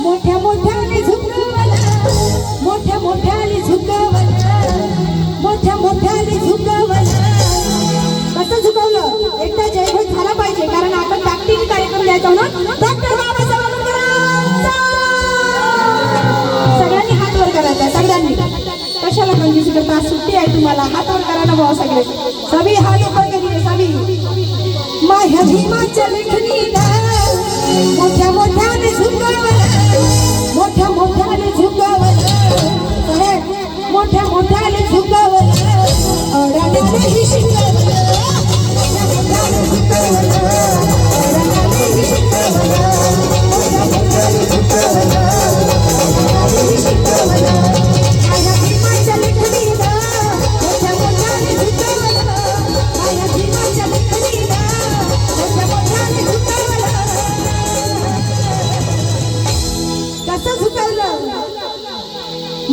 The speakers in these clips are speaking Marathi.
मोठ्या मोठ्याने झुकवलं मोठ्या मोठ्याने मोठ्या मोठ्याने कसं झुकवलं एकदा जयभूत झाला पाहिजे कारण आपण ताकदीने कार्यक्रम द्यायचो ना डॉक्टर बाबासाहेब सगळ्यांनी हात वर करायचा सगळ्यांनी. कशाला कंजूसी करता सुट्टी आहे तुम्हाला? हात करा ना भाऊ सगळे. सभी हात वर करीये सभी. माझ्या भीमाच्या मोठ्या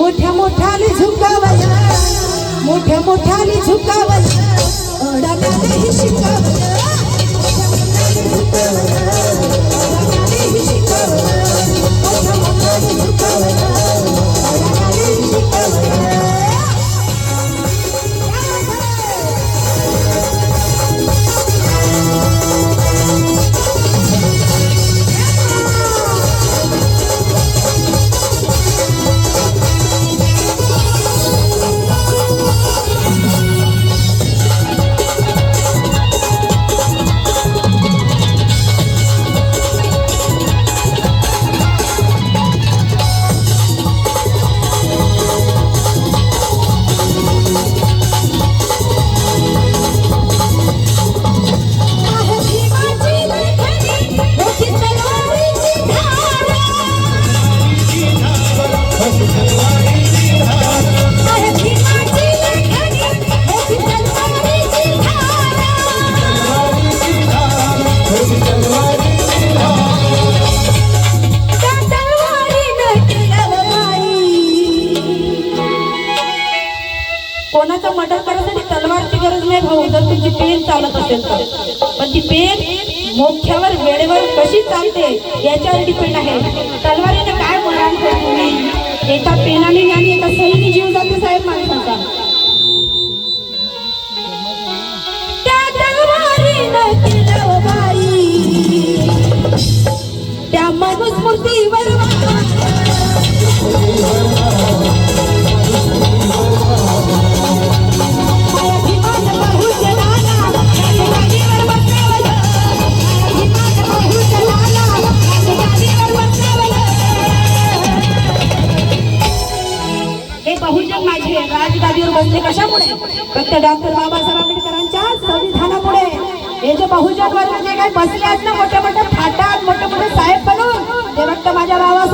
मोठ्या मोठ्याने झुकावया. मोठ्या मोठ्याने झुकावया. अडाण्यानेही तर मर्डर करायसाठी तलवारची गरज नाही भाऊ. जर तुमची पेन चालत असेल तर. पण ती पेन मोठ्यावर वेळेवर कशी चालते याच्यावर डिपेंड आहे. तलवारीने काय मरण होत तुम्ही? एका पेनाने आणि एका सहीने जीव जातो साहेब माणसाचा. त्या मनुस्मृतीवर समजले कशामुळे? फक्त डॉक्टर बाबासाहेब आंबेडकरांच्या संविधानामुळे. हे जे बहुजन वर्ग जे काही बसले आहेत ना मोठ्या मोठ्या फाटात मोठे मोठे साहेब बनून ते फक्त माझ्या बाबा